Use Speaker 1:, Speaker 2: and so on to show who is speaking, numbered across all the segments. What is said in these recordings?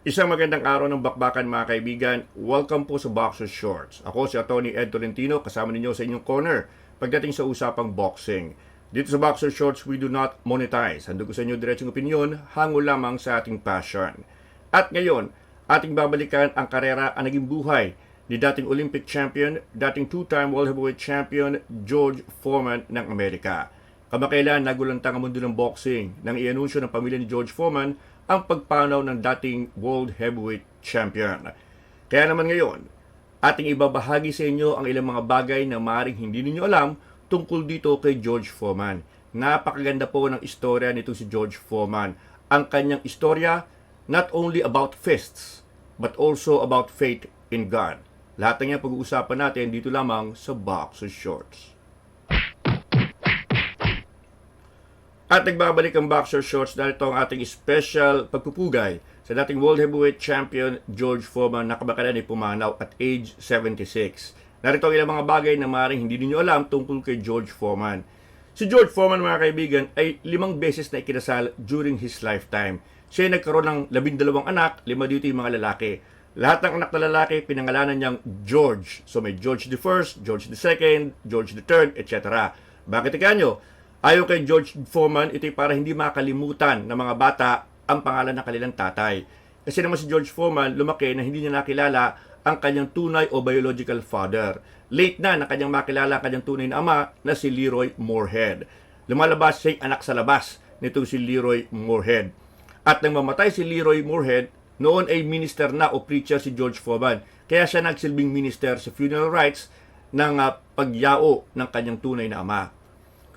Speaker 1: Isang magandang araw ng bakbakan mga kaibigan. Welcome po sa Boxer Shorts. Ako si Atty. Ed Tolentino, kasama ninyo sa inyong corner pagdating sa usapang boxing. Dito sa Boxer Shorts, we do not monetize. Hando ko sa inyo diretsong opinion, hango lamang sa ating passion. At ngayon, ating babalikan ang karera ang naging buhay ni dating Olympic champion, dating two-time world heavyweight champion George Foreman ng Amerika. Kamakailan nagulantang ang mundo ng boxing nang ianunsyo ng pamilya ni George Foreman ang pagpanaw ng dating world heavyweight champion. Kaya naman ngayon, ating ibabahagi sa inyo ang ilang mga bagay na maaaring hindi ninyo alam tungkol dito kay George Foreman. Napakaganda po ng istorya nito si George Foreman. Ang kanyang istorya, not only about fists, but also about faith in God. Lahat ng yan pag-uusapan natin dito lamang sa Boxer Shorts. At nagbabalik ang Boxer Shorts dahil ito ang ating special pagpupugay sa dating World Heavyweight Champion George Foreman na kabakalan ay pumanaw at age 76. Narito ang ilang mga bagay na maaaring hindi ninyo alam tungkol kay George Foreman. Si George Foreman mga kaibigan ay limang beses na ikinasal during his lifetime. Siya ay nagkaroon ng labindalawang anak, lima dito yung mga lalaki. Lahat ng anak na lalaki, pinangalanan niyang George. So may George the First, George the Second, George the Third, etc. Bakit ika nyo? Ayon kay George Foreman, ito ay para hindi makalimutan ng mga bata ang pangalan ng kanilang tatay. Kasi naman si George Foreman lumaki na hindi niya nakilala ang kanyang tunay o biological father. Late na na kanyang makilala ang kanyang tunay na ama na si Leroy Moorhead. Lumalabas siya anak sa labas nitong si Leroy Moorhead. At nang mamatay si Leroy Moorhead, noon ay minister na o preacher si George Foreman. Kaya siya nagsilbing minister sa funeral rites ng uh, pagyao ng kanyang tunay na ama.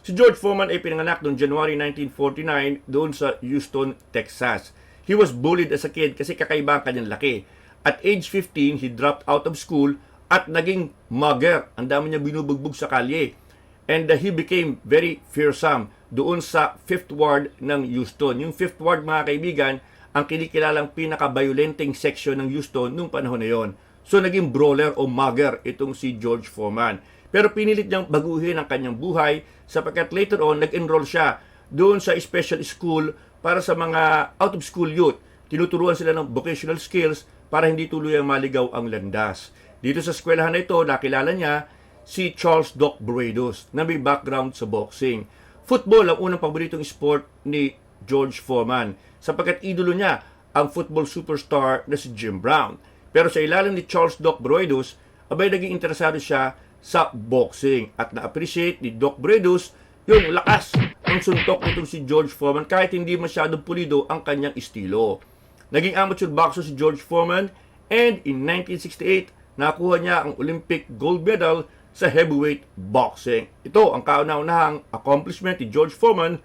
Speaker 1: Si George Foreman ay pinanganak noong January 1949 doon sa Houston, Texas. He was bullied as a kid kasi kakaiba ang kanyang laki. At age 15, he dropped out of school at naging mugger. Ang dami niya binubugbog sa kalye. And uh, he became very fearsome doon sa 5th Ward ng Houston. Yung 5th Ward, mga kaibigan, ang kinikilalang pinaka-violenting section ng Houston nung panahon na yon. So, naging brawler o mugger itong si George Foreman. Pero pinilit niyang baguhin ang kanyang buhay sapagkat later on nag-enroll siya doon sa special school para sa mga out of school youth. Tinuturuan sila ng vocational skills para hindi tuluyang maligaw ang landas. Dito sa eskwelahan na ito, nakilala niya si Charles Doc Bruedos na may background sa boxing. Football ang unang paboritong sport ni George Foreman sapagkat idolo niya ang football superstar na si Jim Brown. Pero sa ilalim ni Charles Doc Bruedos, abay naging interesado siya sa boxing at na-appreciate ni Doc Bredos yung lakas ng suntok nitong si George Foreman kahit hindi masyadong pulido ang kanyang estilo. Naging amateur boxer si George Foreman and in 1968 nakuha niya ang Olympic gold medal sa heavyweight boxing. Ito ang kauna-unahang accomplishment ni George Foreman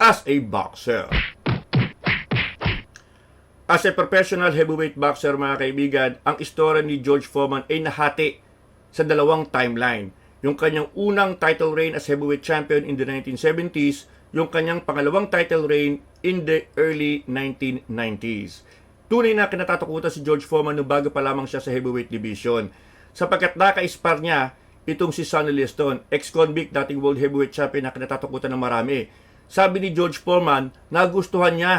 Speaker 1: as a boxer. As a professional heavyweight boxer mga kaibigan, ang istorya ni George Foreman ay nahati sa dalawang timeline. Yung kanyang unang title reign as heavyweight champion in the 1970s, yung kanyang pangalawang title reign in the early 1990s. Tunay na kinatatakutan si George Foreman nung bago pa lamang siya sa heavyweight division. Sapagkat naka-spar niya itong si Sonny Liston, ex-convict dating world heavyweight champion na kinatatakutan ng marami. Sabi ni George Foreman, nagustuhan niya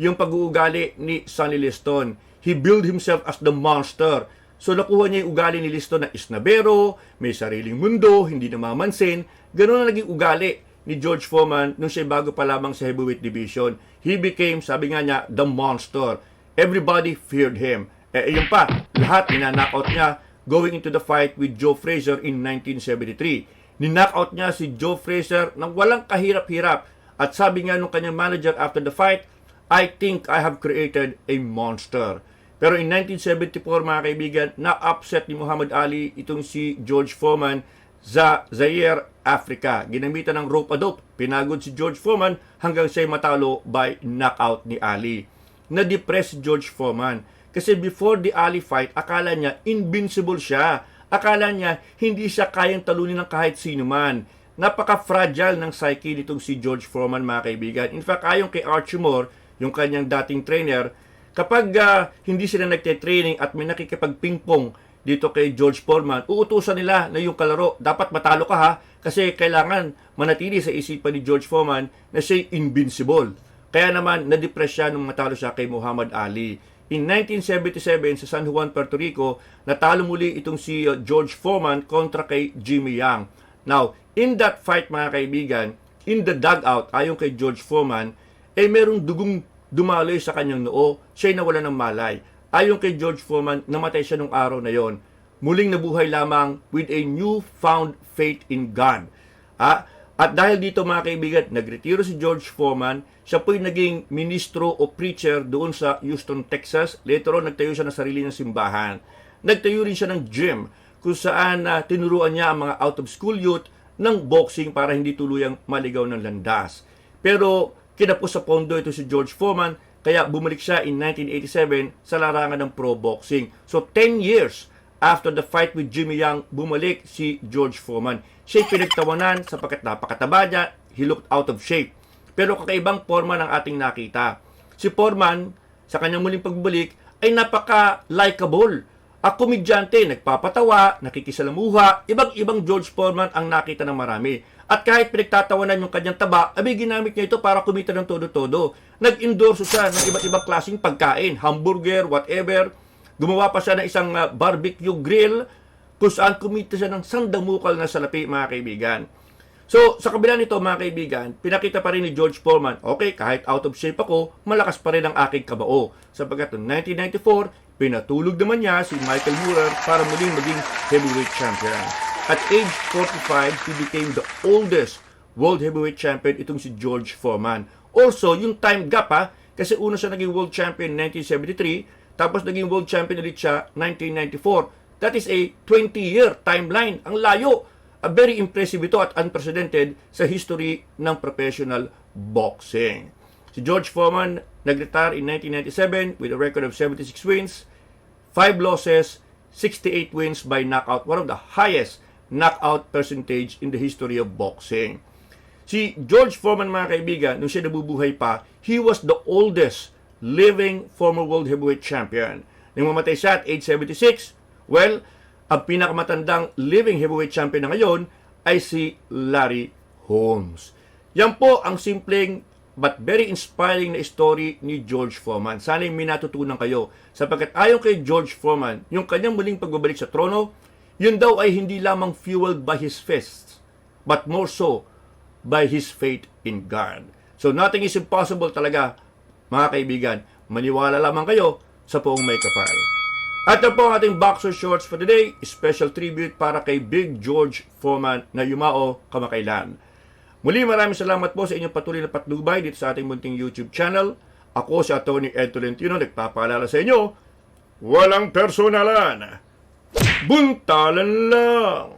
Speaker 1: yung pag-uugali ni Sonny Liston. He built himself as the monster. So nakuha niya yung ugali ni Liston na isnabero, may sariling mundo, hindi namamansin. Ganun na naging ugali ni George Foreman nung siya bago pa lamang sa heavyweight division. He became, sabi nga niya, the monster. Everybody feared him. Eh, yun pa, lahat ninanakot niya going into the fight with Joe Frazier in 1973. Ninakot niya si Joe Frazier nang walang kahirap-hirap. At sabi nga nung kanyang manager after the fight, I think I have created a monster. Pero in 1974, mga kaibigan, na-upset ni Muhammad Ali itong si George Foreman sa Zaire, Africa. Ginamitan ng rope adopt. Pinagod si George Foreman hanggang siya'y matalo by knockout ni Ali. Na-depress George Foreman. Kasi before the Ali fight, akala niya invincible siya. Akala niya hindi siya kayang talunin ng kahit sino man. Napaka-fragile ng psyche nitong si George Foreman, mga kaibigan. In fact, ayon kay Archie Moore, yung kanyang dating trainer, kapag uh, hindi sila nagte-training at may nakikipag-pingpong dito kay George Foreman, uutusan nila na yung kalaro, dapat matalo ka ha, kasi kailangan manatili sa isipan ni George Foreman na siya invincible. Kaya naman, na-depress siya nung matalo siya kay Muhammad Ali. in 1977 sa San Juan, Puerto Rico, natalo muli itong si uh, George Foreman kontra kay Jimmy Young. Now, in that fight mga kaibigan, in the dugout, ayon kay George Foreman, eh merong dugong dumaloy sa kanyang noo, siya'y nawala ng malay. Ayon kay George Foreman, namatay siya nung araw na yon. Muling nabuhay lamang with a newfound faith in God. Ah, at dahil dito mga kaibigan, nagretiro si George Foreman, siya po'y naging ministro o preacher doon sa Houston, Texas. Later on, nagtayo siya ng sarili ng simbahan. Nagtayo rin siya ng gym kung saan na tinuruan niya ang mga out-of-school youth ng boxing para hindi tuluyang maligaw ng landas. Pero kinapos sa pondo ito si George Foreman, kaya bumalik siya in 1987 sa larangan ng pro boxing. So 10 years after the fight with Jimmy Young, bumalik si George Foreman. Siya'y pinagtawanan sapagkat napakataba niya, he looked out of shape. Pero kakaibang Foreman ang ating nakita. Si Foreman, sa kanyang muling pagbalik, ay napaka-likable. Ang komedyante, nagpapatawa, nakikisalamuha, ibang-ibang George Foreman ang nakita ng marami. At kahit pinagtatawanan yung kanyang taba, abay ginamit niya ito para kumita ng todo-todo. Nag-endorso siya ng iba't ibang klaseng pagkain, hamburger, whatever. Gumawa pa siya ng isang uh, barbecue grill kung saan kumita siya ng sandamukal na salapi, mga kaibigan. So, sa kabila nito, mga kaibigan, pinakita pa rin ni George Foreman, okay, kahit out of shape ako, malakas pa rin ang aking kabao. Sapagkat noong 1994, pinatulog naman niya si Michael Moorer para muling maging heavyweight champion. At age 45, he became the oldest world heavyweight champion itong si George Foreman. Also, yung time gap ha, kasi una siya naging world champion in 1973, tapos naging world champion ulit siya 1994. That is a 20-year timeline. Ang layo. A very impressive ito at unprecedented sa history ng professional boxing. Si George Foreman nag-retire in 1997 with a record of 76 wins, 5 losses, 68 wins by knockout, one of the highest knockout percentage in the history of boxing. Si George Foreman, mga kaibigan, nung siya nabubuhay pa, he was the oldest living former world heavyweight champion. Nung mamatay siya at age 76, well, ang pinakamatandang living heavyweight champion na ngayon ay si Larry Holmes. Yan po ang simpleng but very inspiring na story ni George Foreman. Sana'y minatutunan kayo sapagkat ayon kay George Foreman, yung kanyang muling pagbabalik sa trono, yun daw ay hindi lamang fueled by his fists, but more so by his faith in God. So nothing is impossible talaga, mga kaibigan. Maniwala lamang kayo sa poong may kapal. At ito po ang ating boxer shorts for today. Special tribute para kay Big George Foreman na yumao kamakailan. Muli maraming salamat po sa inyong patuloy na patnubay dito sa ating munting YouTube channel. Ako si Atty. Ed Tolentino, nagpapaalala sa inyo, walang personalan. Buntalan lang!